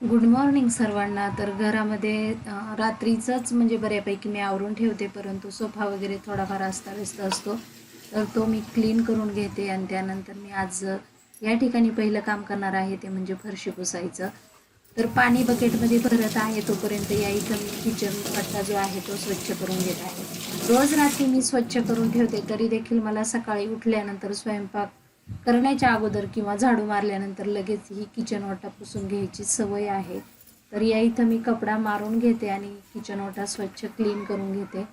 Good morning सर्वांना. तर घरामध्ये रात्रीचाच रात्रीचंच म्हणजे बऱ्यापैकी मी आवरून ठेवते परंतु सोफा वगैरे थोडाफार अस्ताव्यस्त असतो. तर तो मी क्लीन करून घेते आणि त्यानंतर मी आज या ठिकाणी पहिलं काम करणार आहे ते म्हणजे फरशी पुसायचं. तर पाणी बकेटमध्ये भरत आहे तोपर्यंत या इथं मी किचन कट्टा जो आहे तो स्वच्छ करून घेत आहे. रोज रात्री मी स्वच्छ करून ठेवते तरी देखील मला सकाळी उठल्यानंतर स्वयंपाक करण्याच्या अगोदर किंवा झाडू मारल्यानंतर लगेच ही किचन ओटा पुसून घ्यायची सवय आहे. तर या इथं मी कपडा मारून घेते आणि किचन ओटा स्वच्छ क्लीन करून घेते.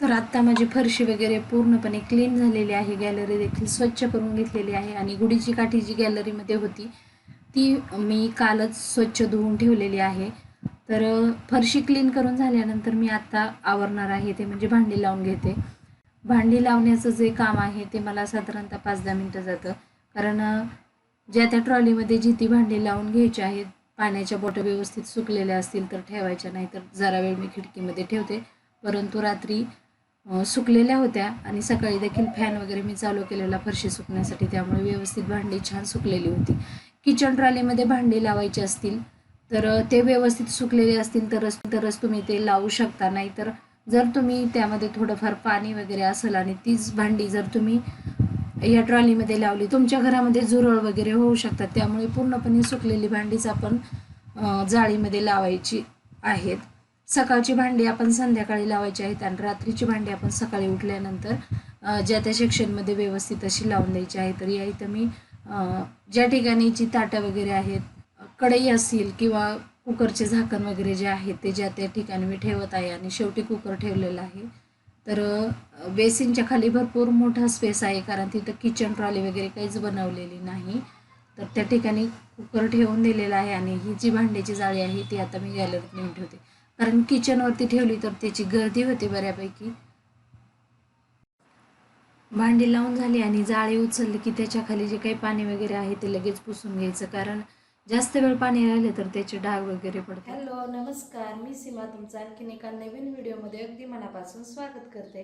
तर आत्ता माझी फरशी वगैरे पूर्णपणे क्लीन झालेली आहे. गॅलरी देखील स्वच्छ करून घेतलेली आहे आणि गुढीची काठी जी गॅलरीमध्ये होती ती मी कालच स्वच्छ धुवून ठेवलेली आहे. तर फरशी क्लीन करून झाल्यानंतर मी आत्ता आवरणार आहे. ते म्हणजे भांडी लावून घेते. भांडी लावण्याचं जे काम आहे ते मला साधारणतः पाच दहा मिनटं जातं. कारण ज्या त्या ट्रॉलीमध्ये जी ती भांडी लावून घ्यायची आहेत पाण्याच्या बॉटल व्यवस्थित सुकलेल्या असतील तर ठेवायच्या नाही तर जरा वेळ मी खिडकीमध्ये ठेवते. परंतु रात्री सुकलेल्या होत्या आणि सकाळी देखील फॅन वगैरे मी चालू केलेला फरशी सुकण्यासाठी त्यामुळे व्यवस्थित भांडी छान सुकलेली होती. किचन ट्रॉलीमध्ये भांडी लावायची असतील तर ते व्यवस्थित सुकलेले असतील तरच तरच तुम्ही ते लावू शकता. नाहीतर जर तुम्ही त्यामध्ये थोडंफार पाणी वगैरे असेल आणि तीच भांडी जर तुम्ही या ट्रॉलीमध्ये लावली तुमच्या घरामध्ये झुरळ वगैरे होऊ शकतात. त्यामुळे पूर्णपणे सुकलेली भांडीच आपण जाळीमध्ये लावायची आहेत. सकाळची भांडी आपण संध्याकाळी लावायची आहेत आणि रात्रीची भांडी आपण सकाळी उठल्यानंतर ज्या त्या सेक्शनमध्ये व्यवस्थित अशी लावून द्यायची आहे. तर या इथं मी ज्या ज्या ठिकाणीची ताटं वगैरे आहेत कढई असेल किंवा कुकरचे झाकण वगैरे जे आहे ते ज्या त्या ठिकाणी मी ठेवत आहे आणि शेवटी कुकर ठेवलेला आहे. तर बेसिनच्या खाली भरपूर मोठा स्पेस आहे कारण तिथं किचन ट्रॉली वगैरे काहीच बनवलेली नाही. तर त्या ठिकाणी कुकर ठेवून दिलेला आहे आणि ही जी भांड्याची जाळी आहे ती आता मी गॅलरीत नेऊन ठेवते. कारण किचनवरती ठेवली तर त्याची गर्दी होते बऱ्यापैकी. भांडी लावून झाली आणि जाळी उचलली की त्याच्याखाली जे काही पाणी वगैरे आहे ते लगेच पुसून घ्यायचं. कारण जास्त वेळ पाणी राहिले तर त्याचे डाग वगैरे पडतात. हॅलो नमस्कार. मी सीमा तुमचं आणखीन एका नवीन व्हिडिओमध्ये अगदी मनापासून स्वागत करते.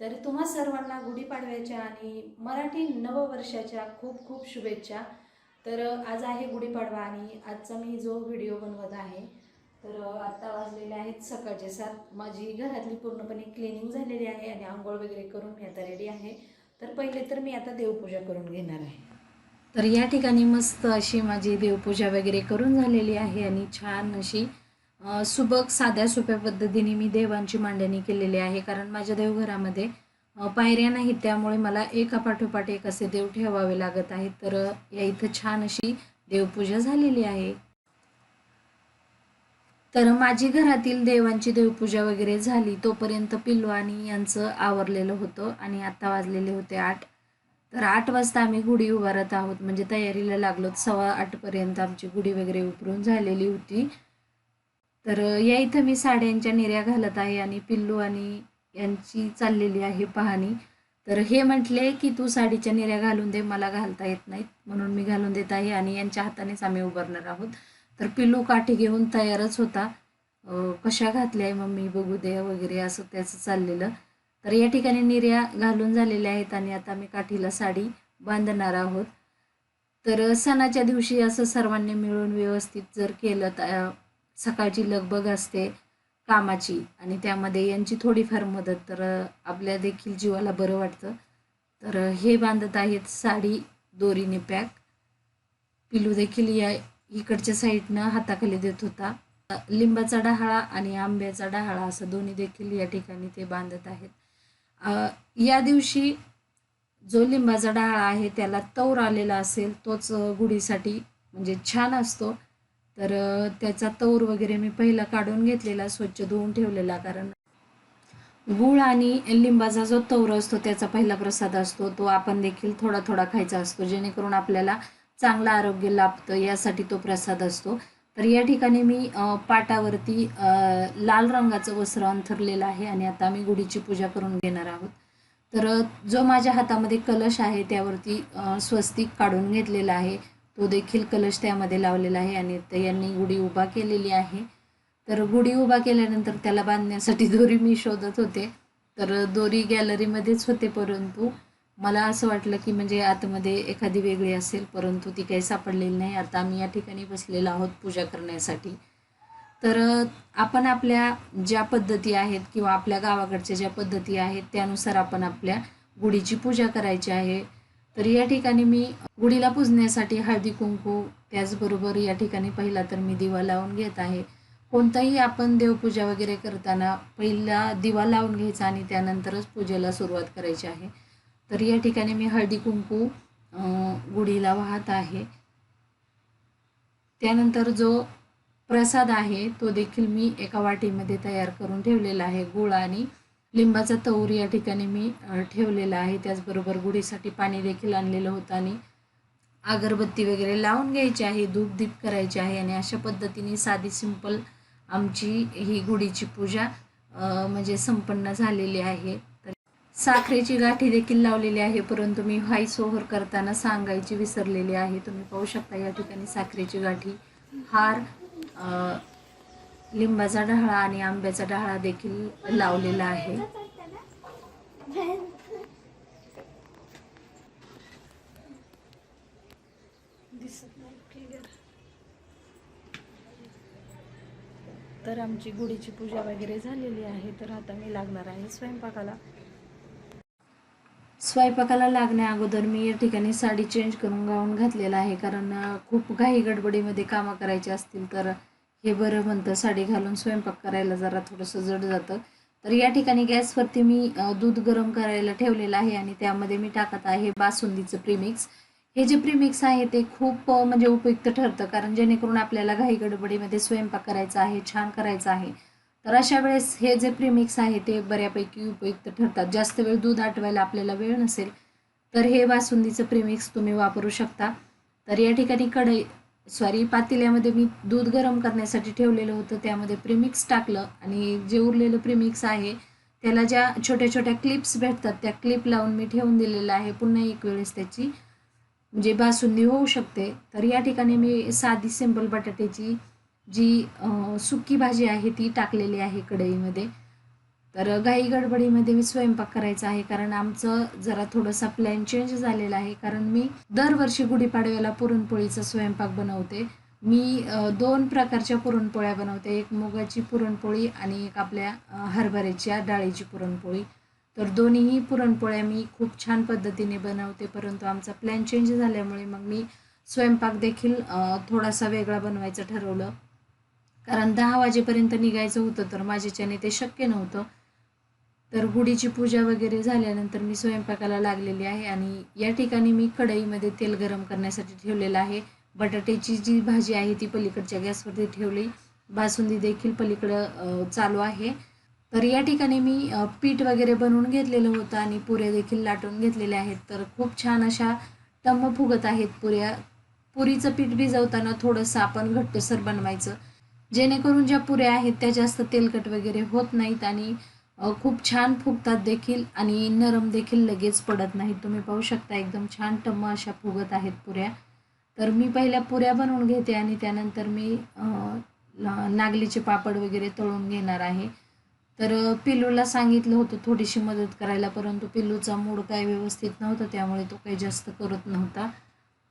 तर तुम्हा सर्वांना गुढीपाडव्याच्या आणि मराठी नववर्षाच्या खूप खूप शुभेच्छा. तर आज आहे गुढीपाडवा आणि आजचा मी जो व्हिडिओ बनवत आहे तर आत्ता वाजलेले आहेत सकाळचे सात. माझी घरातली पूर्णपणे क्लिनिंग झालेली आहे आणि आंघोळ वगैरे करून मी आता रेडी आहे. तर पहिले तर मी आता देवपूजा करून घेणार आहे. तर या ठिकाणी मस्त अशी माझी देवपूजा वगैरे करून झालेली आहे आणि छान अशी सुबक साध्या सोप्या पद्धतीने मी देवांची मांडणी केलेली आहे. कारण माझ्या देवघरामध्ये पायऱ्या नाहीत. त्यामुळे मला एका पाठोपाठ एक असे देव ठेवावे लागत आहेत. तर या इथं छान अशी देवपूजा झालेली आहे. तर माझी घरातील देवांची देवपूजा वगैरे झाली. तोपर्यंत पिल्लू आणि यांचं आवरलेलं होतं आणि आत्ता वाजलेले होते आठ. तर आठ वाजता आम्ही गुढी उभारत आहोत. म्हणजे तयारीला लागलो सव्वा आठपर्यंत आमची गुढी वगैरे उकरून झालेली होती. तर या इथं मी साड्यांच्या निर्या घालत आहे आणि पिल्लू आणि यांची चाललेली आहे पाहणी. तर हे म्हटले की तू साडीच्या निर्या घालून दे मला घालता येत नाहीत. म्हणून मी घालून देत आहे आणि यांच्या हातानेच आम्ही उभारणार आहोत. तर पिल्लू काठी घेऊन तयारच होता. कशा घातल्या आहे मम्मी? बघू दे वगैरे असं त्याचं चाललेलं. तर या ठिकाणी निर्या घालून झालेल्या आहेत आणि आता मी काठीला साडी बांधणार आहोत. तर सणाच्या दिवशी असं सर्वांनी मिळून व्यवस्थित जर केलं तर सकाळची लगबग असते कामाची आणि त्यामध्ये यांची थोडीफार मदत तर आपल्या देखील जीवाला बरं वाटतं. तर हे बांधत आहेत साडी दोरीने पॅक. पिलू देखील या इकडच्या साईडनं हाताखाली देत होता. लिंबाचा डहाळा आणि आंब्याचा डहाळा असं दोन्ही देखील या ठिकाणी ते बांधत आहेत. या दिवशी जो लिंबाचा डाळ आहे त्याला तौर आलेला असेल तोच गुढीसाठी म्हणजे छान असतो. तर त्याचा तौर वगैरे मी पहिला काढून घेतलेला स्वच्छ धुवून ठेवलेला. कारण गुळ आणि लिंबाचा जो तौर असतो त्याचा पहिला प्रसाद असतो. तो आपण देखील थोडा थोडा खायचा असतो. जेणेकरून आपल्याला चांगलं आरोग्य लाभतं यासाठी तो प्रसाद असतो. तर या ठिकाणी मी पाटावरती लाल रंगाचं वस्त्र अंथरलेलं आहे आणि आता मी गुढीची पूजा करून घेणार आहोत. तर जो माझ्या हातामध्ये कलश आहे त्यावरती स्वस्तिक काढून घेतलेला आहे. तो देखील कलश त्यामध्ये लावलेला आहे आणि यांनी गुढी उभा केलेली आहे. तर गुढी उभा केल्यानंतर त्याला बांधण्यासाठी दोरी मी शोधत होते. तर दोरी गॅलरीमध्येच होते परंतु मला असं वाटलं की म्हणजे आतमध्ये एखादी वेगळी असेल परंतु ती काही सापडलेली नाही. आता आम्ही या ठिकाणी बसलेलो आहोत पूजा करण्यासाठी. तर आपण आपल्या ज्या पद्धती आहेत किंवा आपल्या गावाकडच्या ज्या पद्धती आहेत त्यानुसार आपण आपल्या गुढीची पूजा करायची आहे. तर या ठिकाणी मी गुढीला पूजण्यासाठी हळदी कुंकू त्याचबरोबर या ठिकाणी पहिला तर मी दिवा लावून घेत आहे. कोणताही आपण देवपूजा वगैरे करताना पहिला दिवा लावून घ्यायचा आणि त्यानंतरच पूजेला सुरुवात करायची आहे. तर या ठिकाणी मी हळदी कुंकू गुढीला वाहत आहे. त्यानंतर जो प्रसाद आहे तो देखील मी एका वाटीमध्ये तयार करून ठेवलेला आहे. गुळ आणि लिंबाचा तवर या ठिकाणी मी ठेवलेला आहे. त्याचबरोबर गुढीसाठी पाणी देखील आणलेलं होतं आणि अगरबत्ती वगैरे लावून घ्यायची आहे धूप दीप करायची आहे आणि अशा पद्धतीने साधी सिंपल आमची ही गुढीची पूजा म्हणजे संपन्न झालेली आहे. साखरेची गाठी देखील लावलेली आहे परंतु मी व्हाईस सोहर करताना सांगायची विसरलेली आहे. तुम्ही पाहू शकता या ठिकाणी साखरेची गाठी हार लिंबाचा डहाळा आणि आंब्याचा ढाळा देखील लावलेला आहे. तर आमची गुढीची पूजा वगैरे झालेली आहे. तर आता मी लागणार आहे स्वयंपाकाला. स्वयंपाकाला लागण्या अगोदर मी या ठिकाणी साडी चेंज करून गाऊन घातलेला आहे. कारण खूप घाई गडबडीमध्ये कामं करायची असतील तर हे बरं म्हणतं. साडी घालून स्वयंपाक करायला जरा थोडंसं जड जातं. तर या ठिकाणी गॅसवरती मी दूध गरम करायला ठेवलेलं आहे आणि त्यामध्ये मी टाकत आहे बासुंदीचं प्रीमिक्स हे जे प्रीमिक्स आहे ते खूप म्हणजे उपयुक्त ठरतं. कारण जेणेकरून आपल्याला घाई गडबडीमध्ये स्वयंपाक करायचा आहे छान करायचा आहे. तर अशा वेळेस हे जे प्रिमिक्स आहे ते बऱ्यापैकी उपयुक्त ठरतात. जास्त वेळ दूध आटवायला आपल्याला वेळ नसेल तर हे बासुंदीचं प्रिमिक्स तुम्ही वापरू शकता. तर या ठिकाणी कढई सॉरी पातेल्यामध्ये मी दूध गरम करण्यासाठी ठेवलेलं होतं. त्यामध्ये प्रिमिक्स टाकलं आणि जे उरलेलं प्रिमिक्स आहे त्याला ज्या छोट्या छोट्या क्लिप्स भेटतात त्या क्लिप लावून मी ठेवून दिलेलं आहे. पुन्हा एक वेळेस त्याची म्हणजे बासुंदी होऊ शकते. तर या ठिकाणी मी साधी सिंपल बटाट्याची जी सुकी भाजी आहे ती टाकलेली आहे कढईमध्ये. तर घाई गडबडीमध्ये मी स्वयंपाक करायचा आहे कारण आमचं जरा थोडंसं प्लॅन चेंज झालेला आहे. कारण मी दरवर्षी गुढीपाडव्याला पुरणपोळीचा स्वयंपाक बनवते. मी दोन प्रकारच्या पुरणपोळ्या बनवते. एक मुगाची पुरणपोळी आणि एक आपल्या हरभऱ्याच्या डाळीची पुरणपोळी. तर दोन्हीही पुरणपोळ्या मी खूप छान पद्धतीने बनवते. परंतु आमचा प्लॅन चेंज झाल्यामुळे मग मी स्वयंपाक देखील थोडासा वेगळा बनवायचं ठरवलं. कारण दहा वाजेपर्यंत निघायचं होतं तर माझ्याच्याने ते शक्य नव्हतं. तर गुढीची पूजा वगैरे झाल्यानंतर मी स्वयंपाकाला लागलेली आहे आणि या ठिकाणी मी कढईमध्ये तेल गरम करण्यासाठी ठेवलेलं आहे. बटाट्याची जी भाजी आहे ती पलीकडच्या गॅसवरती ठेवली. बासुंदी देखील पलीकडं चालू आहे. तर या ठिकाणी मी पीठ वगैरे बनवून घेतलेलं होतं आणि पुऱ्या देखील लाटून घेतलेल्या आहेत. तर खूप छान अशा टम्म फुगत आहेत पुऱ्या. पुरीचं पीठ भिजवताना थोडंसं आपण घट्टसर बनवायचं. जेणेकरून ज्या पुऱ्या आहेत त्या जास्त तेलकट वगैरे होत नाहीत आणि खूप छान फुगतात देखील आणि नरम देखील लगेच पडत नाहीत. तुम्ही पाहू शकता एकदम छान टम्म अशा फुगत आहेत पुऱ्या. तर मी पहिल्या पुऱ्या बनवून घेते आणि त्यानंतर मी नागलीचे पापड वगैरे तळून घेणार आहे. तर पिल्लूला सांगितलं होतं थोडीशी मदत करायला परंतु पिल्लूचा मूड काय व्यवस्थित नव्हता त्यामुळे तो काही जास्त करत नव्हता.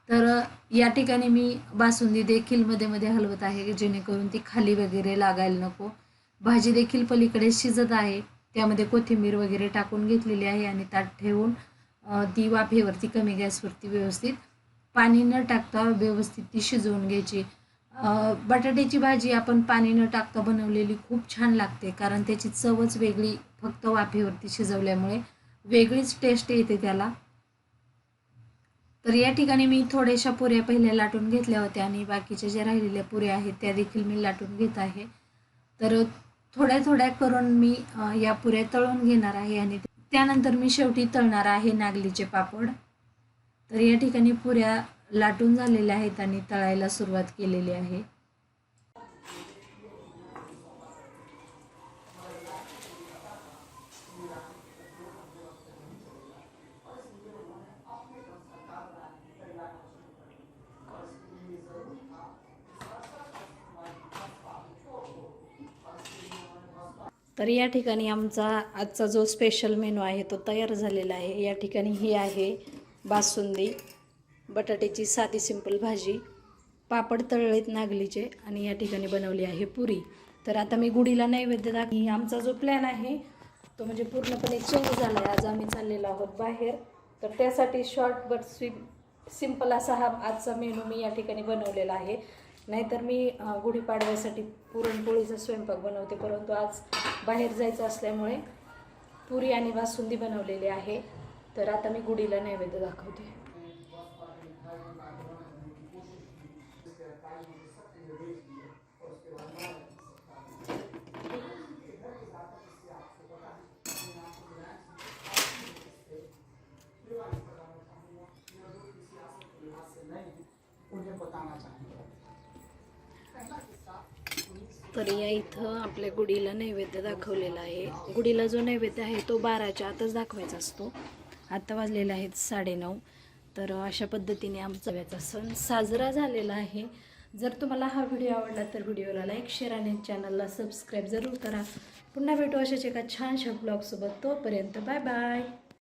तर या ठिकाणी मी बासुंदी देखील मध्ये मध्ये हलवत आहे जेणेकरून ती खाली वगैरे लागायला नको. भाजी देखील पलीकडे शिजत आहे. त्यामध्ये कोथिंबीर वगैरे टाकून घेतलेली आहे आणि ताट ठेवून ती वाफेवरती कमी गॅसवरती व्यवस्थित पाणी न टाकता व्यवस्थित ती शिजवून घ्यायची. बटाट्याची भाजी आपण पाणी न टाकता बनवलेली खूप छान लागते कारण त्याची चवच वेगळी फक्त वाफेवरती शिजवल्यामुळे वेगळीच टेस्ट येते त्याला. तर या ठिकाणी मी थोड्याशा पुऱ्या पहिल्या लाटून घेतल्या होत्या आणि बाकीच्या ज्या राहिलेल्या पुऱ्या आहेत त्या देखील मी लाटून घेत आहे. तर थोड्या थोड्या करून मी या पुऱ्या तळून घेणार आहे आणि त्यानंतर मी शेवटी तळणार आहे नागलीचे पापड. तर या ठिकाणी पुऱ्या लाटून झालेल्या आहेत आणि तळायला सुरुवात केलेली आहे. तर या ठिकाणी आमचा आजचा जो स्पेशल मेनू आहे तो तयार झालेला आहे. या ठिकाणी ही आहे बासुंदी बटाट्याची साधी सिंपल भाजी पापड तळलेत नागलीचे आणि या ठिकाणी बनवली आहे पुरी. तर आता मी गुढीला नैवेद्य दाखवी आमचा जो प्लॅन आहे तो म्हणजे पूर्णपणे चेंज झाला आहे आज आम्ही चाललेलो आहोत बाहेर. तर त्यासाठी शॉर्ट बट स्वी सिंपल असा हा आजचा मेनू मी या ठिकाणी बनवलेला आहे. नाहीतर मी गुढीपाडव्यासाठी पुरणपोळीचा स्वयंपाक बनवते. परंतु आज बाहेर जायचं असल्यामुळे पुरी आणि बासुंदी बनवलेली आहे. तर आता मी गुढीला नैवेद्य दाखवते. तर या इथं आपल्या गुढीला नैवेद्य दाखवलेला आहे. गुढीला जो नैवेद्य आहे तो बाराच्या आतच दाखवायचा असतो. आता वाजलेले आहेत साडेनऊ. तर अशा पद्धतीने आमचा व्याचा सण साजरा झालेला आहे. जर तुम्हाला हा व्हिडिओ आवडला तर व्हिडिओला लाईक शेअर आणि चॅनलला सबस्क्राईब जरूर करा. पुन्हा भेटू अशाच एका छानशा ब्लॉगसोबत. तोपर्यंत बाय बाय.